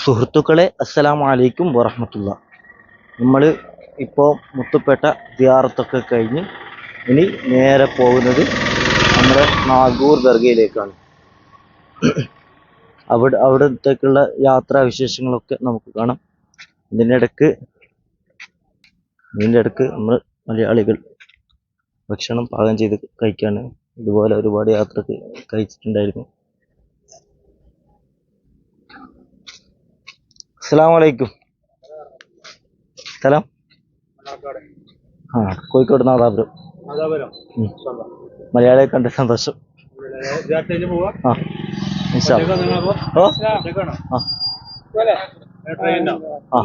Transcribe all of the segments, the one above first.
സുഹൃത്തുക്കളെ അസ്സലാമു അലൈക്കും വറഹമത്തുള്ള. നമ്മൾ ഇപ്പോൾ മുത്തുപ്പേട്ട സിയാറത്തൊക്കെ കഴിഞ്ഞ് ഇനി നേരെ പോകുന്നത് നമ്മുടെ നാഗൂർ ദർഗയിലേക്കാണ്. അവിടെ അവിടത്തേക്കുള്ള യാത്രാ വിശേഷങ്ങളൊക്കെ നമുക്ക് കാണാം. ഇതിന്റെ ഇടയ്ക്ക് ഇതിന്റെ ഇടയ്ക്ക് നമ്മൾ മലയാളികൾ ഭക്ഷണം പാകം ചെയ്ത് കഴിക്കാണ് ഇതുപോലെ ഒരുപാട് യാത്രയ്ക്ക് കഴിച്ചിട്ടുണ്ടായിരുന്നു. അസ്സലാമു വലൈക്കും സ്ഥലം ആ കോഴിക്കോട് നാദാപുരം. മലയാളിയെ കണ്ട് സന്തോഷം. ആ. ഓ. ആ. ആ.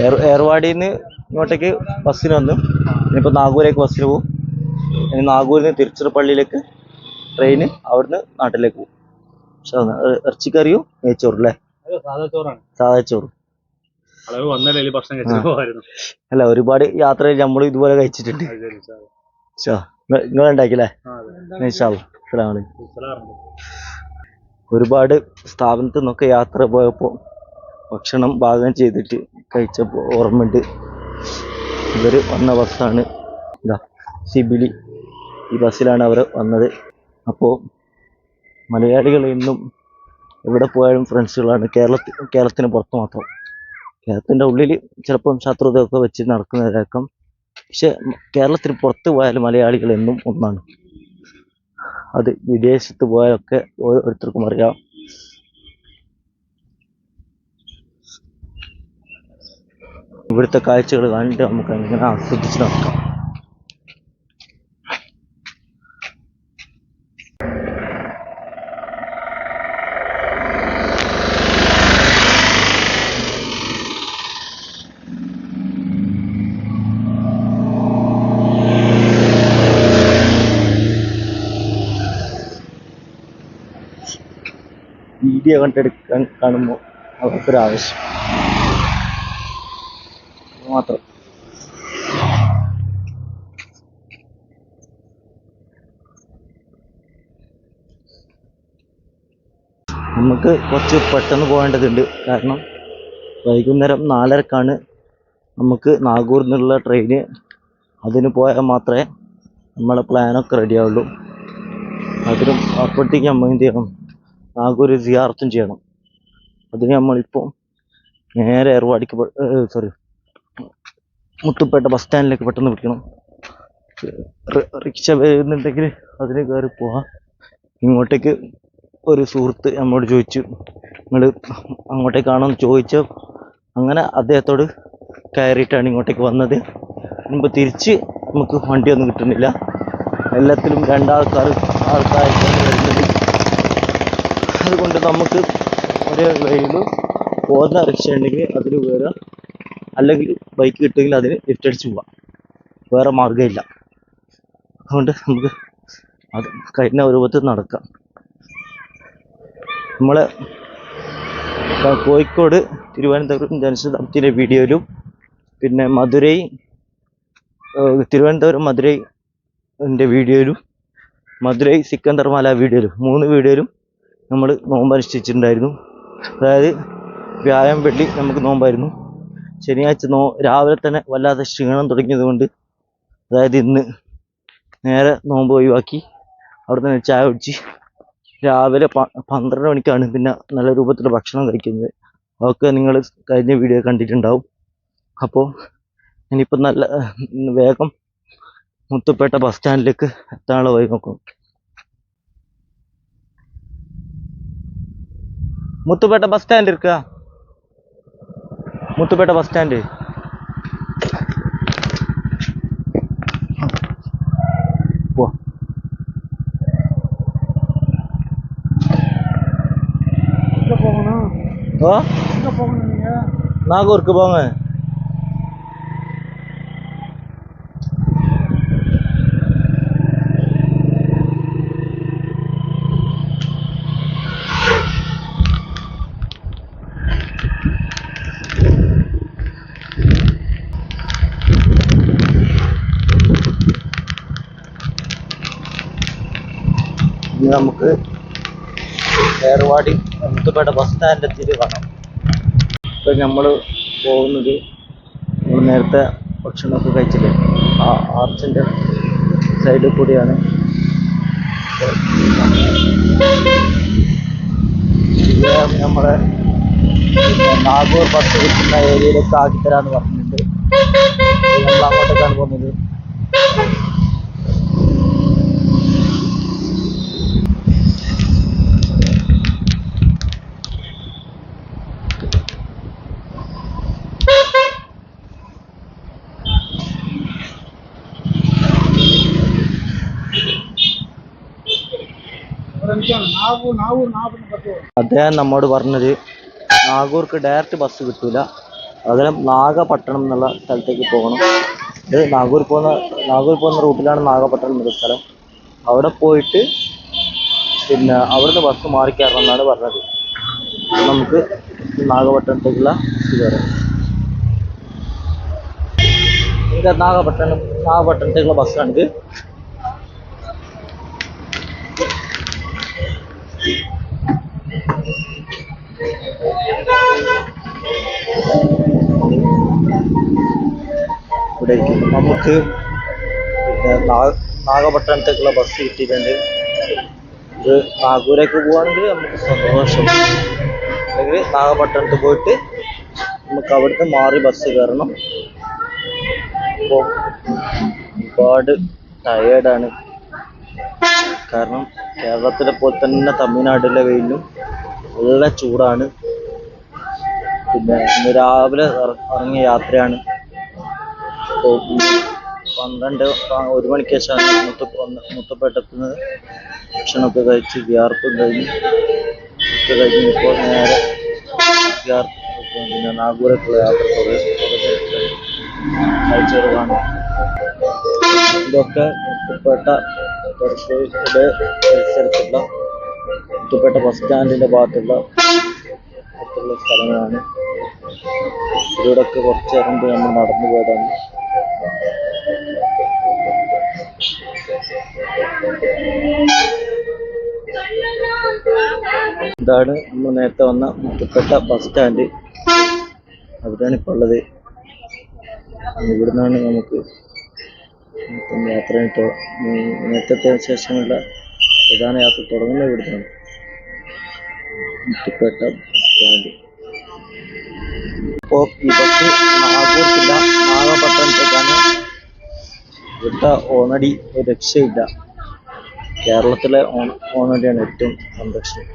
ഏർ- ഏർവാടിയിൽ നിന്ന് ഇങ്ങോട്ടേക്ക് ബസ്സിന് വന്നു. ഇനിയിപ്പോൾ നാഗൂരേക്ക് ബസ്സിന് പോകും ഇനി നാഗൂരിൽ നിന്ന് തിരുച്ചിറപ്പള്ളിയിലേക്ക് ട്രെയിന് അവിടുന്ന് നാട്ടിലേക്ക് പോകും ഇറച്ചിക്കറിയും നെയ്ച്ചോറും അല്ലേ? സാധാ ചോറ്. അല്ല ഒരുപാട് യാത്ര നമ്മൾ ഇതുപോലെ കഴിച്ചിട്ടുണ്ട്. നിങ്ങൾ ഉണ്ടാക്കില്ലേ ഒരുപാട് സ്ഥാപനത്തിൽ നിന്നൊക്കെ യാത്ര പോയപ്പോൾ ഭക്ഷണം പാകം ചെയ്തിട്ട് കഴിച്ചപ്പോൾ ഓർമ്മയുണ്ട്. ഇവർ വന്ന ബസ്സാണ്. ഇതാ സിബിലി. ഈ ബസ്സിലാണ് അവർ വന്നത്. അപ്പോൾ മലയാളികൾ ഇന്നും എവിടെ പോയാലും ഫ്രണ്ട്സുകളാണ്. കേരളത്തിൽ കേരളത്തിന് പുറത്ത് മാത്രം. കേരളത്തിന്റെ ഉള്ളിൽ ചിലപ്പം ശത്രുതയൊക്കെ വെച്ച് നടക്കുന്നവരാക്കം പക്ഷെ കേരളത്തിന് പുറത്ത് പോയാൽ മലയാളികൾ എന്നും ഒന്നാണ്. അത് വിദേശത്ത് പോയാലൊക്കെ ഓരോരുത്തർക്കും അറിയാം. ഇവിടുത്തെ കാഴ്ചകൾ കണ്ടിട്ട് നമുക്ക് അങ്ങനെ ആസ്വദിച്ച് നടക്കാം. വീഡിയോ കണ്ടെടുക്കാൻ കാണുമ്പോൾ അവർക്കൊരു ആവശ്യം മാത്രം. നമുക്ക് കുറച്ച് പെട്ടെന്ന് പോകേണ്ടതുണ്ട്. കാരണം വൈകുന്നേരം നാലരക്കാണ് നമുക്ക് നാഗൂർ നിന്നുള്ള ട്രെയിന് അതിന് പോയാൽ മാത്രമേ നമ്മളെ പ്ലാനൊക്കെ റെഡി ആവുള്ളൂ. അതിനും അപ്പോഴത്തേക്ക് നമ്മൾ എന്ത് ചെയ്യണം? നാഗൂർ സിയാർത്തും ചെയ്യണം. അതിന് നമ്മളിപ്പോൾ നേരെ ഏർവാടിക്ക് സോറി മുത്തുപ്പേട്ട ബസ് സ്റ്റാൻഡിലേക്ക് പെട്ടെന്ന് വിളിക്കണം. റിക്ഷ വരുന്നുണ്ടെങ്കിൽ അതിന് കയറി പോവാം. ഇങ്ങോട്ടേക്ക് ഒരു സുഹൃത്ത് നമ്മോട് ചോദിച്ചു നിങ്ങൾ അങ്ങോട്ടേക്കാണോ എന്ന് ചോദിച്ചു? അങ്ങനെ അദ്ദേഹത്തോട് കയറിയിട്ടാണ് ഇങ്ങോട്ടേക്ക് വന്നത്. മുമ്പ് തിരിച്ച് നമുക്ക് വണ്ടിയൊന്നും കിട്ടുന്നില്ല. എല്ലാത്തിലും രണ്ടാൾക്കാർ ആൾക്കാർ വരുന്നത് അതുകൊണ്ട് നമുക്ക് ഒരു വഴിയിൽ പോകുന്ന റിക്ഷ ഉണ്ടെങ്കിൽ അതിൽ കയറുക അല്ലെങ്കിൽ ബൈക്ക് കിട്ടുമെങ്കിൽ അതിന് ലിഫ്റ്റ് അടിച്ച് പോവാം. വേറെ മാർഗമില്ല. അതുകൊണ്ട് നമുക്ക് അത് കഴിഞ്ഞ രൂപത്തിൽ നടക്കാം. നമ്മളെ കോഴിക്കോട് തിരുവനന്തപുരം ജനശതാബ്ദിയിലെ വീഡിയോയിലും പിന്നെ മധുരൈ തിരുവനന്തപുരം മധുരൈ ന്റെ വീഡിയോയിലും മധുരൈ സിക്കന്ദർമാല വീഡിയോയിലും മൂന്ന് വീഡിയോയിലും നമ്മൾ നോമ്പ് അനുഷ്ഠിച്ചിട്ടുണ്ടായിരുന്നു അതായത് വ്യായാമം വെള്ളി നമുക്ക് നോമ്പായിരുന്നു. ശനിയാഴ്ച നോ രാവിലെ തന്നെ വല്ലാതെ ക്ഷീണം തുടങ്ങിയതുകൊണ്ട് അതായത് ഇന്ന് നേരെ നോമ്പ് ഒഴിവാക്കി. അവിടെ തന്നെ ചായ കുടിച്ച് രാവിലെ പന്ത്രണ്ട് മണിക്കാണ് പിന്നെ നല്ല രൂപത്തിൽ ഭക്ഷണം കഴിക്കുന്നത്. അതൊക്കെ നിങ്ങൾ കഴിഞ്ഞ വീഡിയോ കണ്ടിട്ടുണ്ടാവും. അപ്പോൾ ഇനിയിപ്പോൾ നല്ല വേഗം മുത്തുപ്പേട്ട ബസ് സ്റ്റാൻഡിലേക്ക് എത്താനുള്ള വഴി നോക്കണം முத்துப்பேட்டை பஸ் ஸ்டாண்ட் இருக்கா? முத்துப்பேட்டை பஸ் ஸ்டாண்டு போ. போகணும்? நாகூருக்கு போங்க. നമുക്ക് ഏർവാടി മുത്തുപേട്ട ബസ് സ്റ്റാൻഡ് എത്തിയിട്ട് കാണാം. ഇപ്പൊ നമ്മൾ പോകുന്നത് നമ്മൾ നേരത്തെ ഭക്ഷണമൊക്കെ കഴിച്ചില്ലേ? ആ ആർച്ചിന്റെ സൈഡിൽ കൂടിയാണ്. ഇത് നമ്മുടെ നാഗൂർ ബസ് കിട്ടുന്ന ഏരിയയിലേക്ക് ആക്കിത്തരാന്ന് പറഞ്ഞിട്ടുണ്ട്. നമ്മൾ അങ്ങോട്ടേക്കാണ് പോകുന്നത്. അദ്ദേഹം നമ്മോട് പറഞ്ഞത് നാഗൂർക്ക് ഡയറക്റ്റ് ബസ് കിട്ടൂല. പകരം നാഗപട്ടണം എന്നുള്ള സ്ഥലത്തേക്ക് പോകണം. ഇത് നാഗൂർ പോകുന്ന നാഗൂർ പോകുന്ന റൂട്ടിലാണ് നാഗപട്ടണം എന്നൊരു സ്ഥലം. അവിടെ പോയിട്ട് പിന്നെ അവിടുന്ന് ബസ് മാറി കയറണം എന്നാണ് പറഞ്ഞത്. നമുക്ക് നാഗപട്ടണത്തേക്കുള്ള ഇത് ഇത് നാഗപട്ടണം നാഗപട്ടണത്തേക്കുള്ള ബസ്സാണിത് ഇവിടെ. നമുക്ക് നാഗപട്ടണത്തേക്കുള്ള ബസ് കിട്ടിയിട്ടുണ്ട്. ഇത് നാഗൂരേക്ക് പോവാണെങ്കിൽ നമുക്ക് സന്തോഷം. അല്ലെങ്കിൽ നാഗപട്ടണത്ത് പോയിട്ട് നമുക്ക് അവിടുത്തെ മാറി ബസ് കയറണം. അപ്പോൾ ഒരുപാട് ടയേർഡാണ് കാരണം കേരളത്തിലെ പോലെ തന്നെ തമിഴ്നാട്ടിലെ വെയിലും നല്ല ചൂടാണ്. പിന്നെ ഇന്ന് രാവിലെ ഇറങ്ങിയ യാത്രയാണ്. പന്ത്രണ്ട് ഒരു മണിക്ക് ശേഷമാണ് മുത്ത മുത്തപ്പേട്ടെത്തുന്നത്. ഭക്ഷണമൊക്കെ കഴിച്ച് വിയർപ്പും കഴിഞ്ഞ് കഴിഞ്ഞ് ഇപ്പോൾ നേരെ പിന്നെ നാഗൂരൊക്കെയുള്ള യാത്ര കുറേ കാഴ്ചകൾ ഇതൊക്കെ മുത്തുപേട്ട പരിസരയുടെ പരിസരത്തുള്ള മുത്തുപേട്ട ബസ് സ്റ്റാൻഡിന്റെ ഭാഗത്തുള്ള അടുത്തുള്ള സ്ഥലങ്ങളാണ്. ഇവിടൊക്കെ കുറച്ച് മുമ്പ് നമ്മൾ നടന്നു പോയതാണ്. ഇതാണ് നമ്മൾ നേരത്തെ വന്ന മുത്തുപേട്ട ബസ് സ്റ്റാൻഡ്. അവിടെയാണ് ഇപ്പോൾ ഉള്ളത്. ഇവിടുന്നാണ് നമുക്ക് മൊത്തം യാത്ര ഇപ്പോൾ നേരത്തെ ശേഷമുള്ള പ്രധാന യാത്ര തുടങ്ങുന്ന ഇവിടുന്നാണ്. മുത്തുപേട്ട സ്റ്റാൻഡ്. ഇപ്പോൾ ഈ ബസ് നാഗൂർക്കില്ല നാഗപട്ടണത്തേക്കാണ് ഇവിടുത്തെ ഓണടി രക്ഷയില്ല. കേരളത്തിലെ ഓണ ഓണടിയാണ് ഏറ്റവും സംരക്ഷണം.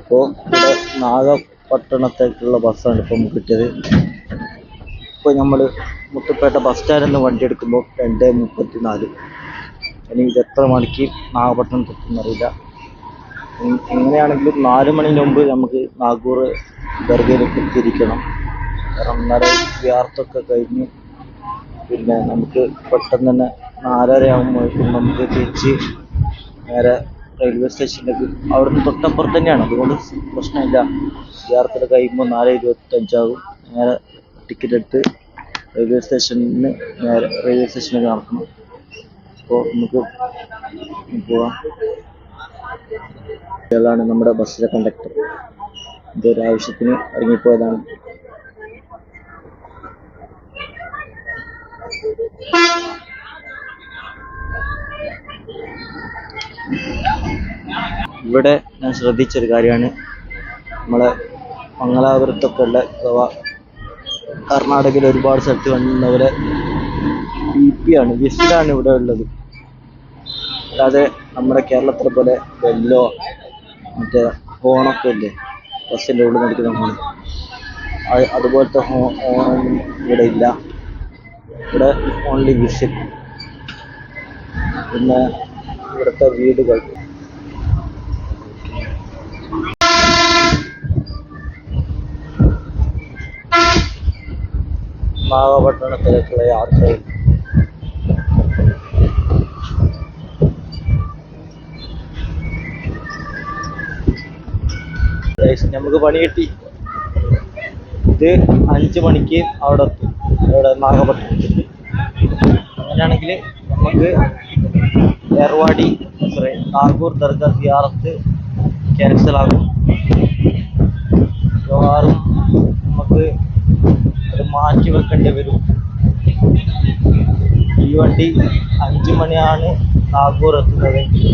അപ്പോൾ ഇവിടെ നാഗപട്ടണത്തേക്കുള്ള ബസ്സാണ് ഇപ്പം കിട്ടിയത്. ഇപ്പോൾ നമ്മൾ മുട്ടുപേട്ട ബസ് സ്റ്റാൻഡിൽ നിന്ന് വണ്ടി എടുക്കുമ്പോൾ രണ്ട് മുപ്പത്തി നാല് ഇനി ഇത് എത്ര മണിക്ക് നാഗപട്ടണത്ത് എത്തുന്നറിയില്ല. എങ്- എങ്ങനെയാണെങ്കിലും നാല് മണിന് മുമ്പ് നമുക്ക് നാഗൂർ ദർഗയിലേക്ക് എത്തിയിരിക്കണം കാരണം ഇന്നലെ വിയാർത്തൊക്കെ കഴിഞ്ഞ് പിന്നെ നമുക്ക് പെട്ടെന്ന് തന്നെ നാലര ആകുമ്പോഴേക്കും നമുക്ക് തിരിച്ച് നേരെ റെയിൽവേ സ്റ്റേഷനിലേക്ക് അവിടുന്ന് തൊട്ടപ്പുറത്ത് തന്നെയാണ്. അതുകൊണ്ട് പ്രശ്നമില്ല. യാത്ര കഴിയുമ്പോൾ നാല് ഇരുപത്തഞ്ചാകും. നേരെ ടിക്കറ്റ് എടുത്ത് റെയിൽവേ സ്റ്റേഷനിൽ നേരെ റെയിൽവേ സ്റ്റേഷനിലേക്ക് നടക്കണം. അപ്പോൾ നമുക്ക് പോവാം. ഇയാളാണ് നമ്മുടെ ബസ്സിലെ കണ്ടക്ടർ ഇതൊരു ആവശ്യത്തിന് ഇറങ്ങിപ്പോയതാണ്. ഇവിടെ ഞാൻ ശ്രദ്ധിച്ചൊരു കാര്യമാണ്. നമ്മളെ മംഗലാപുരത്തൊക്കെ ഉള്ള കർണാടകയിൽ ഒരുപാട് സ്ഥലത്ത് വന്നവരെ ബി പി ആണ് വിസിലാണ് ഇവിടെ ഉള്ളത്. അല്ലാതെ നമ്മുടെ കേരളത്തിലെ പോലെ വെല്ലോ മറ്റേ ഹോണൊക്കെ ഇല്ലേ ബസ്സിന്റെ ഉള്ളിൽ നടക്കുന്ന ഹോൺ. അതുപോലത്തെ ഹോ ഹോണൊന്നും ഇവിടെ ഇല്ല. ഇവിടെ ഓൺലി വിസിൽ പിന്നെ ഇവിടുത്തെ വീടുകൾ. നാഗപട്ടണത്തിലേക്കുള്ള യാത്രയിൽ Guys, നമുക്ക് പണി കിട്ടി ഇത് അഞ്ച് മണിക്ക് അവിടെ എത്തും ഇവിടെ നാഗപട്ടണത്തിൽ അങ്ങനെയാണെങ്കിൽ നമുക്ക് ഏർവാടി സോറി നാഗൂർ ദർഗ സിയാറത്ത് ക്യാൻസൽ ആകും മിക്കവാറും നമുക്ക് അത് മാറ്റി വെക്കേണ്ടി വരും. ഈ വണ്ടി അഞ്ച് മണിയാണ് നാഗൂർ എത്തുന്നതെങ്കിൽ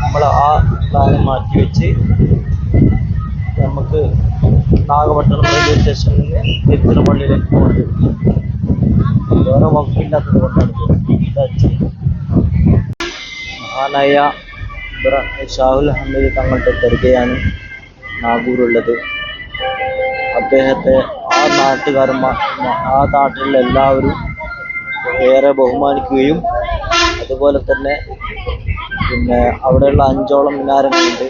നമ്മൾ ആ പ്ലാൻ മാറ്റി വെച്ച് നമുക്ക് നാഗപട്ടണം റെയിൽവേ സ്റ്റേഷനിൽ നിന്ന് തിരുച്ചിറപ്പള്ളിയിലേക്ക് പോകേണ്ടി വരും. വേറെ വകുപ്പില്ലാത്തത് കൊണ്ടാണ്. മഹാനായ ഷാഹുൽ ഹമീദ് തങ്ങളുടെ ദർഗയാണ് നാഗൂരുള്ളത് അദ്ദേഹത്തെ ആ നാട്ടുകാരും മ- മ- ആ നാട്ടിലുള്ള എല്ലാവരും ഏറെ ബഹുമാനിക്കുകയും അതുപോലെ തന്നെ പിന്നെ അവിടെയുള്ള അഞ്ചോളം മിനാരങ്ങളുണ്ട്.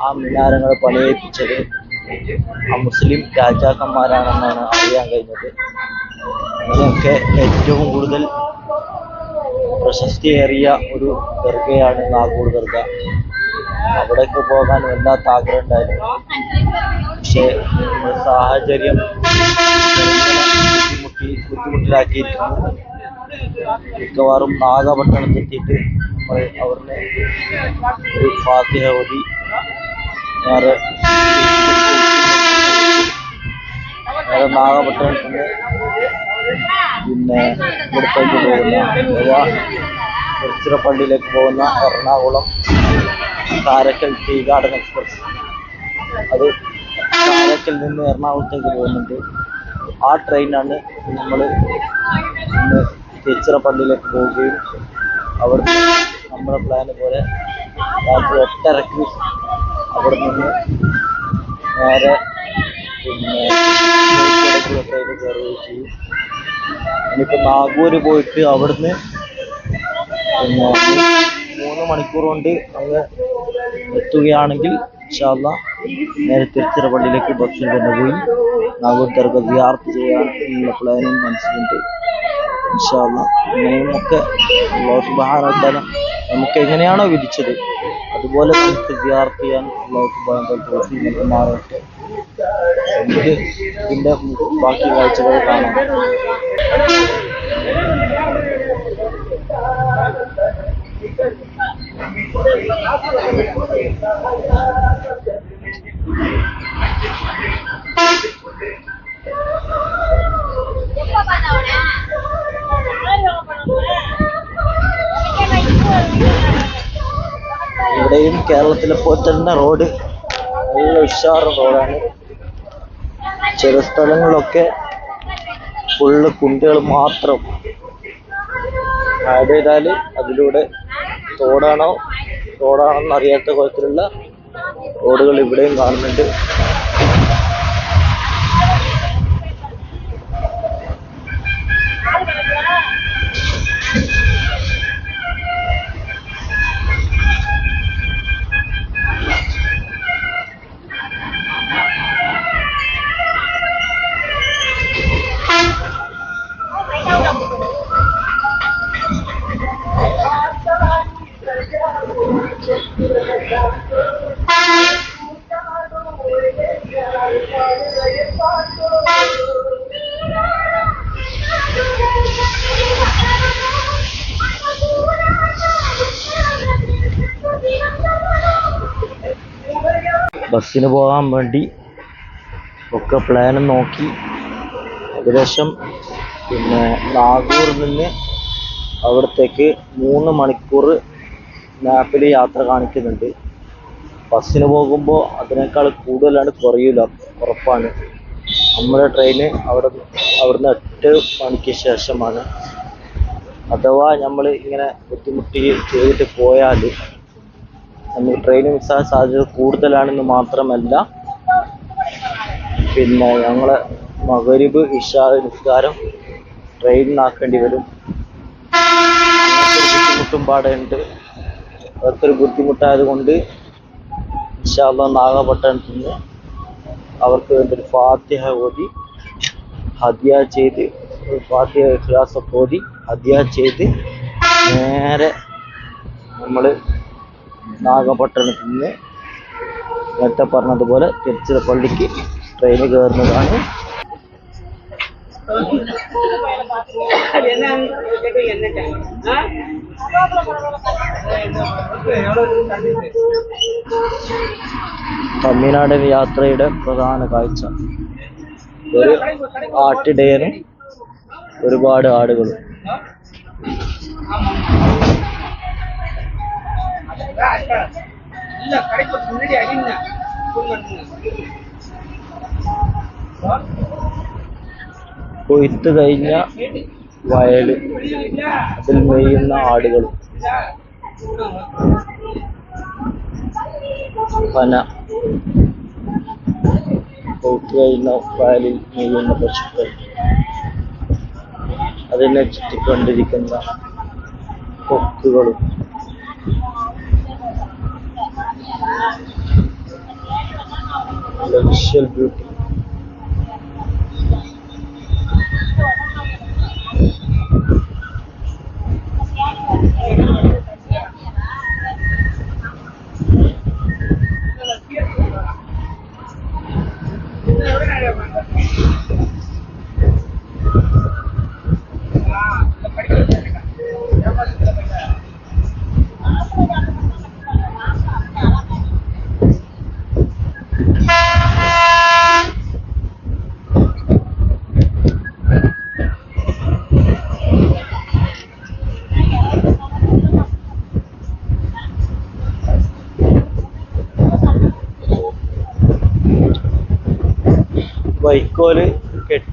ആ മിനാരങ്ങൾ പണിയേൽപ്പിച്ചത് ആ മുസ്ലിം രാജാക്കന്മാരാണെന്നാണ് അറിയാൻ കഴിഞ്ഞത്. അതിനൊക്കെ ഏറ്റവും കൂടുതൽ പ്രശസ്തിയേറിയ ഒരു ദർഗയാണ് നാഗൂർ ദർഗ. അവിടേക്ക് പോകാൻ വല്ലാത്ത ആഗ്രഹം ഉണ്ടായിരുന്നു. പക്ഷേ സാഹചര്യം ബുദ്ധിമുട്ടി ബുദ്ധിമുട്ടിലാക്കിയിരിക്കുന്നു. മിക്കവാറും നാഗപട്ടണത്തെത്തിയിട്ട് നമ്മൾ അവരുടെ ഒരു ഫാത്തിഹ ഓതി നേരെ നേരെ നാഗപട്ടണത്തിൽ നിന്ന് പിന്നെ ഇവിടത്തേക്ക് പോകുന്ന അഥവാ തിരുച്ചിറപ്പള്ളിയിലേക്ക് പോകുന്ന എറണാകുളം കാരക്കൽ ടീ എക്സ്പ്രസ്. അത് കാരക്കൽ നിന്ന് എറണാകുളത്തേക്ക് പോകുന്നുണ്ട്. ആ ട്രെയിനാണ് നമ്മൾ ഇന്ന് തിരുച്ചിറപ്പള്ളിയിലേക്ക് പോവുകയും അവിടുന്ന് നമ്മുടെ പ്ലാന് പോലെ രാത്രി എട്ടരക്ക് അവിടെ നിന്ന് നേരെ പിന്നെ ട്രെയിനിൽ കയറുകയും ചെയ്യും. ഇനിയിപ്പോൾ നാഗൂർ പോയിട്ട് അവിടുന്ന് പിന്നെ മൂന്ന് മണിക്കൂർ കൊണ്ട് അങ്ങ് എത്തുകയാണെങ്കിൽ ഇൻഷാല്ല നേരെ തിരുച്ചിറപ്പള്ളിയിലേക്ക് ബസ്സിൽ തന്നെ പോയി. നാഗൂർ ദർഗ വിയാർത്ത് ചെയ്യാൻ ഉള്ള പ്ലാനും മനസ്സിലുണ്ട്. ഇൻഷാല്ല ഇങ്ങനെയും ഒക്കെ അള്ളാഹു നമുക്ക് എങ്ങനെയാണോ വിധിച്ചത്. അതുപോലെ നമുക്ക് വിയാർത്ത് ചെയ്യാൻ അള്ളാഹു ഇതിന്റെ ബാക്കി കാഴ്ചകൾ കാണാം. ഇവിടെയും കേരളത്തിലെ പോലെ തന്നെ റോഡ്. നല്ല ഉഷാറ് റോഡാണ്. ചില സ്ഥലങ്ങളിലൊക്കെ ഫുള്ള് കുണ്ടുകൾ മാത്രം. ആഡ് ചെയ്താൽ അതിലൂടെ തോടാണോ തോടാണെന്ന് അറിയാത്ത കുഴപ്പത്തിലുള്ള റോഡുകൾ ഇവിടെയും കാണുന്നുണ്ട് ബസ്സിന് പോകാൻ വേണ്ടി ഒക്കെ പ്ലാൻ നോക്കി. ഏകദേശം പിന്നെ നാഗൂറിൽ നിന്ന് അവിടത്തേക്ക് മൂന്ന് മണിക്കൂർ മാപ്പിൽ യാത്ര കാണിക്കുന്നുണ്ട്. ബസ്സിന് പോകുമ്പോൾ അതിനേക്കാൾ കൂടുതലാണ് കുറയൂല ഉറപ്പാണ്. നമ്മുടെ ട്രെയിന് അവിടെ അവിടുന്ന് എട്ട് മണിക്ക് ശേഷമാണ്. അഥവാ നമ്മൾ ഇങ്ങനെ ബുദ്ധിമുട്ടി ചെയ്തിട്ട് പോയാൽ നമുക്ക് ട്രെയിൻ മിസ്സാകാൻ സാധ്യത കൂടുതലാണെന്ന് മാത്രമല്ല പിന്നെ ഞങ്ങളെ മകരിബ് ഇഷ നിസ്കാരം ട്രെയിനിനാക്കേണ്ടി വരും ബുദ്ധിമുട്ടും പാടുണ്ട് അവർക്കൊരു ബുദ്ധിമുട്ടായത് കൊണ്ട് ഇഷാള്ള നാഗപട്ടണത്തിൽ നിന്ന് അവർക്ക് വേണ്ടി ഒരു ഫാത്തിഹ ഓതി ഹദിയ ചെയ്ത് ഫാത്തിഹ ഇഖ്ലാസൊക്കെ ഓതി ഹദിയ ചെയ്ത് നേരെ നമ്മൾ നാഗപട്ടണത്തിൽ നിന്ന് നേരത്തെ പറഞ്ഞതുപോലെ തിരുച്ചിറപ്പള്ളിക്ക് ട്രെയിൻ കയറുന്നതാണ്. തമിഴ്നാട് യാത്രയുടെ പ്രധാന കാഴ്ച. ഒരു ആട്ടിടയനും ഒരുപാട് ആടുകളും. இல்ல கடைக்கு முன்னாடி அடிங்க കൊയ്ത്ത് കഴിഞ്ഞ വയല് അതിൽ മെയ്യുന്ന ആടുകളും പന കൊയ്ത്ത് കഴിഞ്ഞ വയലിൽ മെയ്യുന്ന പശുക്കൾ അതിനെ ചുറ്റിക്കൊണ്ടിരിക്കുന്ന കൊക്കുകളും logiciels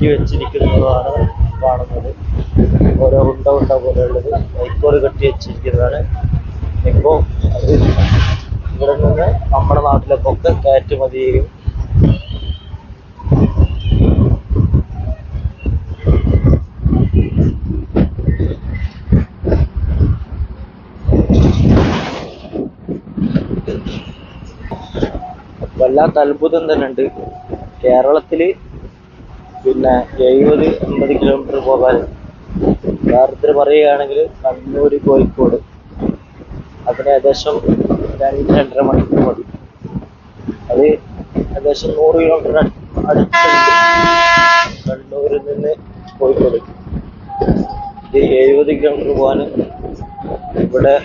കെട്ടി വെച്ചിരിക്കുന്നതാണ് കാണുന്നത്. ഓരോ ഉണ്ട ഉണ്ട പോലെയുള്ളത്. വൈക്കോൽ കെട്ടി വെച്ചിരിക്കുന്നതാണ്. ഇപ്പോൾ ഇവിടെ നിന്ന് നമ്മുടെ നാട്ടിലേക്കൊക്കെ കയറ്റുമതി ചെയ്യും വല്ലാത്ത അത്ഭുതം തന്നെ ഉണ്ട്. കേരളത്തിൽ പിന്നെ എഴുപത് എൺപത് കിലോമീറ്റർ പോകാൻ. ഉദാഹരണത്തിന് പറയുകയാണെങ്കിൽ കണ്ണൂർ കോഴിക്കോട്. അതിന് ഏകദേശം രണ്ട് രണ്ടര മണിക്കൂർ മതി. അത് ഏകദേശം നൂറ് കിലോമീറ്റർ അടുത്തുണ്ട് കണ്ണൂരിൽ നിന്ന് കോഴിക്കോട്. ഇത് എഴുപത് കിലോമീറ്റർ പോകാൻ ഇവിടെ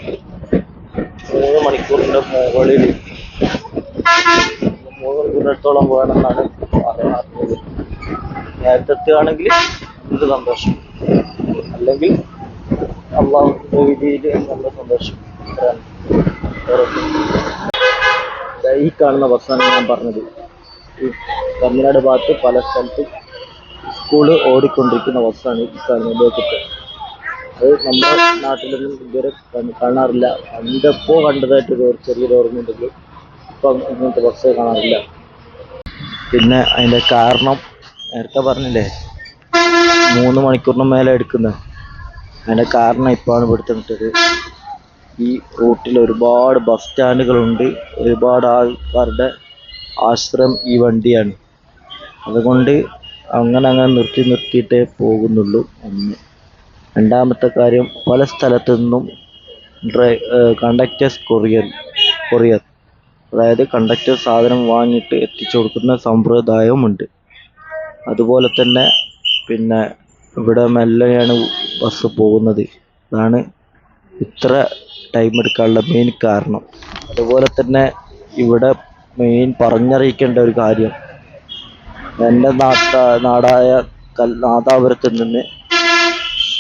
മൂന്ന് മണിക്കൂറിന്റെ മുകളിൽ. മൂന്ന് മണിക്കൂറിനടുത്തോളം പോകണമെന്നാണ് അറിഞ്ഞത് നേരത്തെ എന്ത് സന്തോഷം. അല്ലെങ്കിൽ അള്ളാഹുവിന്റെ വിധിയിൽ നല്ല സന്തോഷം. ഈ കാണുന്ന ബസ്സാണ് ഞാൻ പറഞ്ഞത്. ഈ തമിഴ്നാട് ഭാഗത്ത് പല സ്ഥലത്തും സ്കൂൾ ഓടിക്കൊണ്ടിരിക്കുന്ന ബസ്സാണ് ഈ കാണുന്ന ബേക്കത്ത് അത് നമ്മുടെ നാട്ടിലൊന്നും ഇതുവരെ കാണ- കാണാറില്ല. കണ്ടപ്പോ കണ്ടതായിട്ട് ഒരു ചെറിയൊരു ഓർമ്മയുണ്ടെങ്കിൽ ഇപ്പം ഇങ്ങനത്തെ ബസ് കാണാറില്ല. പിന്നെ അതിന്റെ കാരണം നേരത്തെ പറഞ്ഞില്ലേ? മൂന്ന് മണിക്കൂറിന് മേലെ എടുക്കുന്നത് അതിന്റെ കാരണം ഇപ്പോഴാണ് വിട്ടത് ഈ റൂട്ടിൽ ഒരുപാട് ബസ് സ്റ്റാൻഡുകളുണ്ട് ഒരുപാട് ആൾക്കാരുടെ ആശ്രയം ഈ വണ്ടിയാണ്. അതുകൊണ്ട് അങ്ങനെ അങ്ങനെ നിർത്തി നിർത്തിയിട്ടേ പോകുന്നുള്ളൂ. ഒന്ന്. രണ്ടാമത്തെ കാര്യം പല സ്ഥലത്തു നിന്നും ഡ്രൈ കണ്ടക്ടേഴ്സ് കൊറിയർ കൊറിയർ അതായത് കണ്ടക്ടർ സാധനം വാങ്ങിയിട്ട് എത്തിച്ചു കൊടുക്കുന്ന സമ്പ്രദായവുമുണ്ട്. അതുപോലെ തന്നെ പിന്നെ ഇവിടെ മെല്ലെയാണ് ബസ് പോകുന്നത്. അതാണ് ഇത്ര ടൈം എടുക്കാനുള്ള മെയിൻ കാരണം. അതുപോലെ തന്നെ ഇവിടെ മെയിൻ പറഞ്ഞറിയിക്കേണ്ട ഒരു കാര്യം. എന്റെ നാട്ട നാടായ കൽ നാദാപുരത്ത് നിന്ന്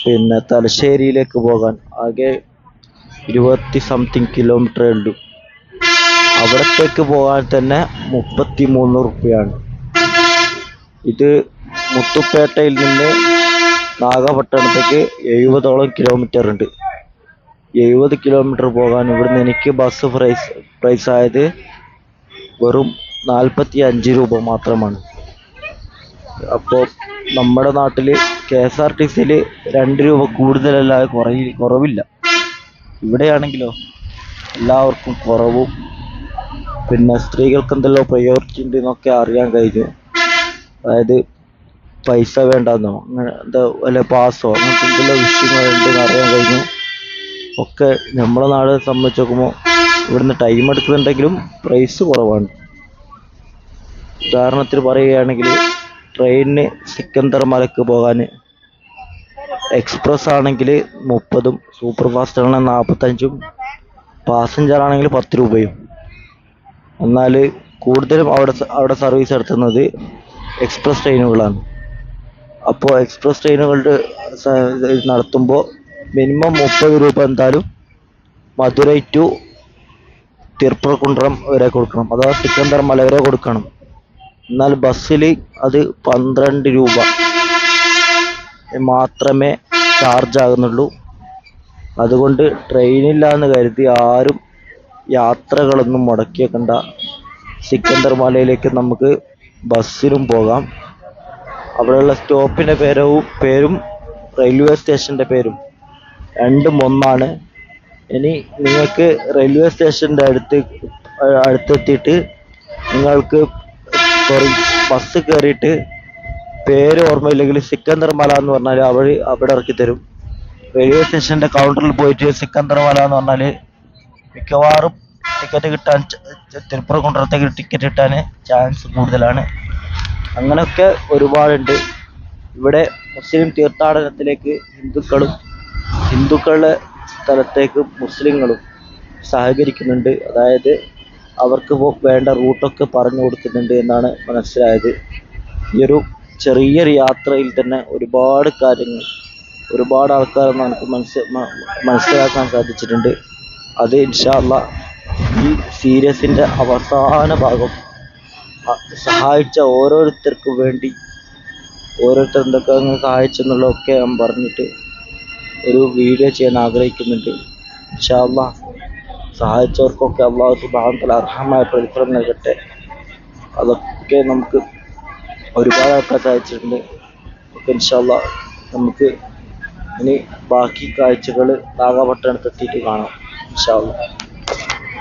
പിന്നെ തലശ്ശേരിയിലേക്ക് പോകാൻ ആകെ ഇരുപത്തി സംതിങ് കിലോമീറ്ററേ ഉള്ളൂ. അവിടത്തേക്ക് പോകാൻ തന്നെ മുപ്പത്തി മൂന്ന് റുപ്യാണ്. ഇത് മുത്തുപ്പേട്ടയിൽ നിന്ന് നാഗപട്ടണത്തേക്ക് എഴുപതോളം കിലോമീറ്റർ ഉണ്ട്. എഴുപത് കിലോമീറ്റർ പോകാൻ ഇവിടുന്ന് എനിക്ക് ബസ് പ്രൈസ് പ്രൈസ് ആയത് വെറും നാൽപ്പത്തി അഞ്ച് രൂപ മാത്രമാണ്. അപ്പോൾ നമ്മുടെ നാട്ടിൽ കെ എസ് ആർ ടി സിയിൽ രണ്ട് രൂപ കൂടുതലല്ലാതെ കുറയി കുറവില്ല. ഇവിടെയാണെങ്കിലോ എല്ലാവർക്കും കുറവും. പിന്നെ സ്ത്രീകൾക്ക് എന്തെല്ലോ പ്രയോറിറ്റി ഉണ്ട് എന്നൊക്കെ അറിയാൻ കഴിഞ്ഞു. അതായത് പൈസ വേണ്ടെന്നോ? അങ്ങനെ എന്താ വല്ല പാസ്സോ? അങ്ങനത്തെ എന്തെല്ലോ വിഷയങ്ങളുണ്ടെന്ന് അറിയാൻ കഴിഞ്ഞു. ഒക്കെ നമ്മളെ നാട് സംബന്ധിച്ച് നോക്കുമ്പോൾ ഇവിടുന്ന് ടൈം എടുക്കുന്നുണ്ടെങ്കിലും പ്രൈസ് കുറവാണ്. ഉദാഹരണത്തിന് പറയുകയാണെങ്കിൽ ട്രെയിനിന് സിക്കന്ദർ മലക്ക് പോകാൻ എക്സ്പ്രസ് ആണെങ്കിൽ മുപ്പതും സൂപ്പർ ഫാസ്റ്റ് ആണെങ്കിൽ നാൽപ്പത്തഞ്ചും പാസഞ്ചർ ആണെങ്കിൽ പത്ത് രൂപയും. എന്നാൽ കൂടുതലും അവിടെ അവിടെ സർവീസ് നടത്തുന്നത് എക്സ്പ്രസ് ട്രെയിനുകളാണ് അപ്പോൾ എക്സ്പ്രസ് ട്രെയിനുകളുടെ നടത്തുമ്പോൾ മിനിമം മുപ്പത് രൂപ എന്തായാലും മധുരൈ ടു തിരുപ്പുറക്കുണ്ട്രം വരെ കൊടുക്കണം. അഥവാ സിക്കന്ദർ മല വരെ കൊടുക്കണം. എന്നാൽ ബസ്സിൽ അത് പന്ത്രണ്ട് രൂപ. മാത്രമേ ചാർജ് ആകുന്നുള്ളൂ. അതുകൊണ്ട് ട്രെയിനില്ലാന്ന് കരുതി ആരും യാത്രകളൊന്നും മുടക്കി വെക്കണ്ട സിക്കന്ദർ മലയിലേക്ക് നമുക്ക് ബസ്സിലും പോകാം. അവിടെയുള്ള സ്റ്റോപ്പിന്റെ പേരവും പേരും റെയിൽവേ സ്റ്റേഷന്റെ പേരും രണ്ടും ഒന്നാണ്. ഇനി നിങ്ങൾക്ക് റെയിൽവേ സ്റ്റേഷന്റെ അടുത്ത് അടുത്തെത്തിയിട്ട് നിങ്ങൾക്ക് സോറി ബസ് കയറിയിട്ട് പേര് ഓർമ്മയില്ലെങ്കിൽ സിക്കന്ദർ മല എന്ന് പറഞ്ഞാൽ അവർ അവിടെ ഇറക്കി തരും. റെയിൽവേ സ്റ്റേഷന്റെ കൗണ്ടറിൽ പോയിട്ട് സിക്കന്ദർ മല എന്ന് പറഞ്ഞാൽ മിക്കവാറും ടിക്കറ്റ് കിട്ടാൻ തിരുപ്പുറം തിരുപ്പുറക്കുണ്ടത്തേക്ക് ടിക്കറ്റ് കിട്ടാൻ ചാൻസ് കൂടുതലാണ്. അങ്ങനെയൊക്കെ ഒരുപാടുണ്ട്. ഇവിടെ മുസ്ലിം തീർത്ഥാടനത്തിലേക്ക് ഹിന്ദുക്കളും ഹിന്ദുക്കളുടെ സ്ഥലത്തേക്ക് മുസ്ലിങ്ങളും സഹകരിക്കുന്നുണ്ട്. അതായത് അവർക്ക് വേണ്ട റൂട്ടൊക്കെ പറഞ്ഞു കൊടുക്കുന്നുണ്ട് എന്നാണ് മനസ്സിലായത്. ഈ ഒരു ചെറിയൊരു യാത്രയിൽ തന്നെ ഒരുപാട് കാര്യങ്ങൾ ഒരുപാട് ആൾക്കാർ നമുക്ക് മനസ്സിലാക്കാൻ സാധിച്ചിട്ടുണ്ട്. അത് ഇൻഷാല്ല ഈ സീരീസിന്റെ അവസാന ഭാഗം സഹായിച്ച ഓരോരുത്തർക്കും വേണ്ടി ഓരോരുത്തർ എന്തൊക്കെ അങ്ങനെ സഹായിച്ചെന്നുള്ളതൊക്കെ ഞാൻ പറഞ്ഞിട്ട് ഒരു വീഡിയോ ചെയ്യാൻ ആഗ്രഹിക്കുന്നുണ്ട്. ഇൻഷാല്ല സഹായിച്ചവർക്കൊക്കെ അള്ളാഹു സുബാനത്തല അർഹമായ പ്രതിഫലം നൽകട്ടെ. അതൊക്കെ നമുക്ക് ഒരുപാട് ആൾക്കാർ സഹായിച്ചിട്ടുണ്ട്. ഒക്കെ ഇൻഷാല്ല നമുക്ക് ഇനി ബാക്കി കാഴ്ചകൾ നാഗപട്ടണത്തെത്തിയിട്ട് കാണാം. ഇൻഷാല്ല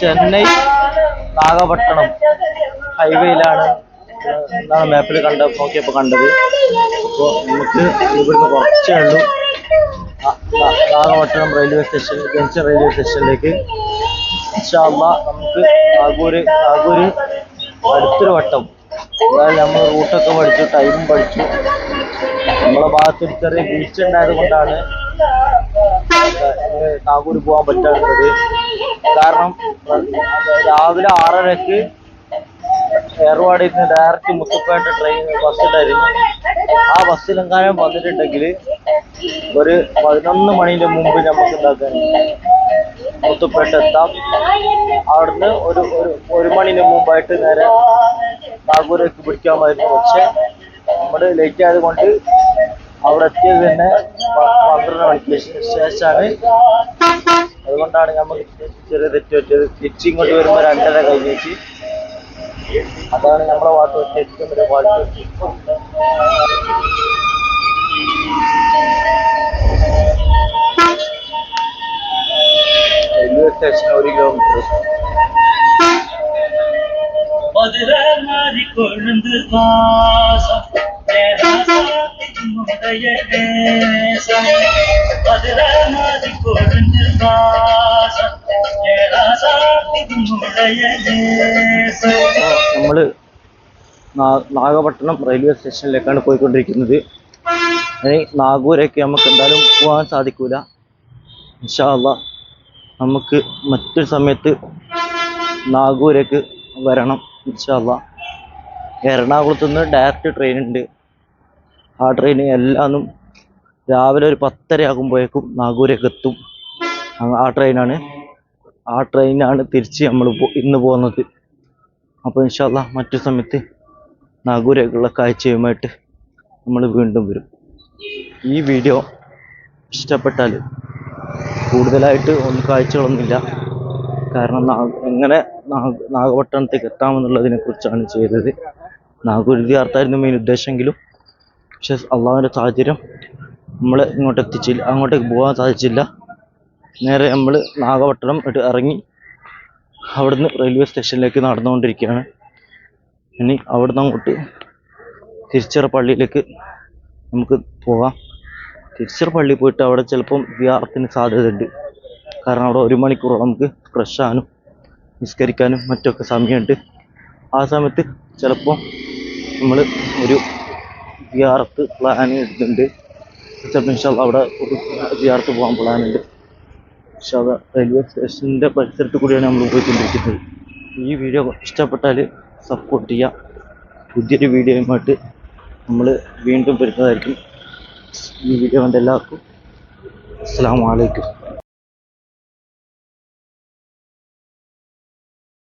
ചെന്നൈ നാഗപട്ടണം ഹൈവേയിലാണ് എന്നാണ് മാപ്പിൽ കണ്ട നോക്കിയപ്പോൾ കണ്ടത്. അപ്പോൾ നമുക്ക് ഇവിടുന്ന് കുറച്ചേ ഉള്ളൂ. Nagapattinam railway station junction railway സ്റ്റേഷനിലേക്ക് നമുക്ക് നാഗൂര് നാഗൂര് അടുത്തൊരു വട്ടം. അതായത് നമ്മൾ റൂട്ടൊക്കെ പഠിച്ചു ടൈമും പഠിച്ചു. നമ്മളെ ഭാഗത്ത് ഒരു ചെറിയ ബീച്ച് ഉണ്ടായത് കൊണ്ടാണ് നാഗൂര് പോകാൻ പറ്റാത്തത് കാരണം രാവിലെ ആറരക്ക് ഏർവാടിയിൽ നിന്ന് ഡയറക്റ്റ് മുത്തുപ്പേട്ട ട്രെയിൻ ബസ് ഉണ്ടായിരുന്നു ആ ബസ്സിലെങ്ങാനും വന്നിട്ടുണ്ടെങ്കിൽ ഒരു പതിനൊന്ന് മണിന്റെ മുമ്പ് നമുക്ക് എന്താക്കാൻ മുത്തുപ്പേട്ട എത്താം. അവിടുന്ന് ഒരു ഒരു ഒരു മണിന് മുമ്പായിട്ട് നേരെ നാഗൂരേക്ക് പിടിക്കാമായിരുന്നു. പക്ഷെ നമ്മൾ ലേറ്റ് ആയത് കൊണ്ട് അവിടെ എത്തിയത് തന്നെ പന്ത്രണ്ട് മണിക്ക് ശേഷമാണ് അതുകൊണ്ടാണ് നമുക്ക് ചെറിയ തെറ്റ് പറ്റിയത്. തിരിച്ച് ഇങ്ങോട്ട് വരുമ്പോൾ രണ്ടര കഴിഞ്ഞേക്ക് അതാണ് നമ്മളെ ഭാഗത്ത് വെച്ച ഏറ്റവും വലിയ പാട്ട് റെയിൽവേ സ്റ്റേഷൻ ഒരു കിലോമീറ്റർ மதுர மாறி கொழுந்து வாசம் உடைய നമ്മൾ നാഗപട്ടണം റെയിൽവേ സ്റ്റേഷനിലേക്കാണ് പോയിക്കൊണ്ടിരിക്കുന്നത്. നാഗൂരൊക്കെ നമുക്ക് എന്തായാലും പോകാൻ സാധിക്കൂല. ഇൻഷാല്ല നമുക്ക് മറ്റൊരു സമയത്ത് നാഗൂരേക്ക് വരണം. ഇൻഷാ അള്ളാ എറണാകുളത്ത് നിന്ന് ഡയറക്റ്റ് ട്രെയിൻ ഉണ്ട് ആ ട്രെയിൻ എല്ലാന്നും രാവിലെ ഒരു പത്തര ആകുമ്പോഴേക്കും നാഗൂരേക്ക് എത്തും. ആ ട്രെയിനാണ് ആ ട്രെയിനാണ് തിരിച്ച് നമ്മൾ ഇന്ന് പോകുന്നത്. അപ്പോൾ ഇൻഷാല്ല മറ്റു സമയത്ത് നാഗൂരേക്കുള്ള കാഴ്ചയുമായിട്ട് നമ്മൾ വീണ്ടും വരും. ഈ വീഡിയോ ഇഷ്ടപ്പെട്ടാൽ കൂടുതലായിട്ട് ഒന്നും കാഴ്ചകളൊന്നുമില്ല. കാരണം എങ്ങനെ നാഗ നാഗപട്ടണത്തേക്ക് എത്താമെന്നുള്ളതിനെ കുറിച്ചാണ് ചെയ്തത്. നാഗൂർ വിദ്യാർത്ഥായിരുന്നു മെയിൻ ഉദ്ദേശമെങ്കിലും പക്ഷെ അള്ളാഹുവിന്റെ സാഹചര്യം നമ്മൾ ഇങ്ങോട്ട് എത്തിച്ചില്ല അങ്ങോട്ടേക്ക് പോകാൻ സാധിച്ചില്ല. നേരെ നമ്മൾ നാഗപട്ടണം ഇട്ട് ഇറങ്ങി അവിടുന്ന് റെയിൽവേ സ്റ്റേഷനിലേക്ക് നടന്നുകൊണ്ടിരിക്കുകയാണ്. ഇനി അവിടുന്ന് അങ്ങോട്ട് തിരിച്ചിറ പള്ളിയിലേക്ക് നമുക്ക് പോകാം. തിരിച്ചിറ പള്ളിയിൽ പോയിട്ട് അവിടെ ചിലപ്പം വിയാറത്തിന് സാധ്യതയുണ്ട്. കാരണം അവിടെ ഒരു മണിക്കൂറോളം നമുക്ക് ഫ്രഷ് ആകാനും നിസ്കരിക്കാനും മറ്റൊക്കെ സമയമുണ്ട്. ആ സമയത്ത് ചിലപ്പോൾ നമ്മൾ ഒരു ജിയാർത്ത് പ്ലാൻ ഇടുന്നുണ്ട് ചിലപ്പോൾ ഇൻഷാല്ല അവിടെ ഒരു ജിയാർത്ത് പോകാൻ പ്ലാനുണ്ട് അത് റെയിൽവേ സ്റ്റേഷന്റെ പരിസരത്ത് കൂടിയാണ് നമ്മൾ പോയിക്കൊണ്ടിരിക്കുന്നത്. ഈ വീഡിയോ ഇഷ്ടപ്പെട്ടാൽ സപ്പോർട്ട് ചെയ്യുക. പുതിയൊരു വീഡിയോയുമായിട്ട് നമ്മൾ വീണ്ടും വരുന്നതായിരിക്കും. ഈ വീഡിയോ കണ്ട എല്ലാവർക്കും അസ്സാം വലൈക്കും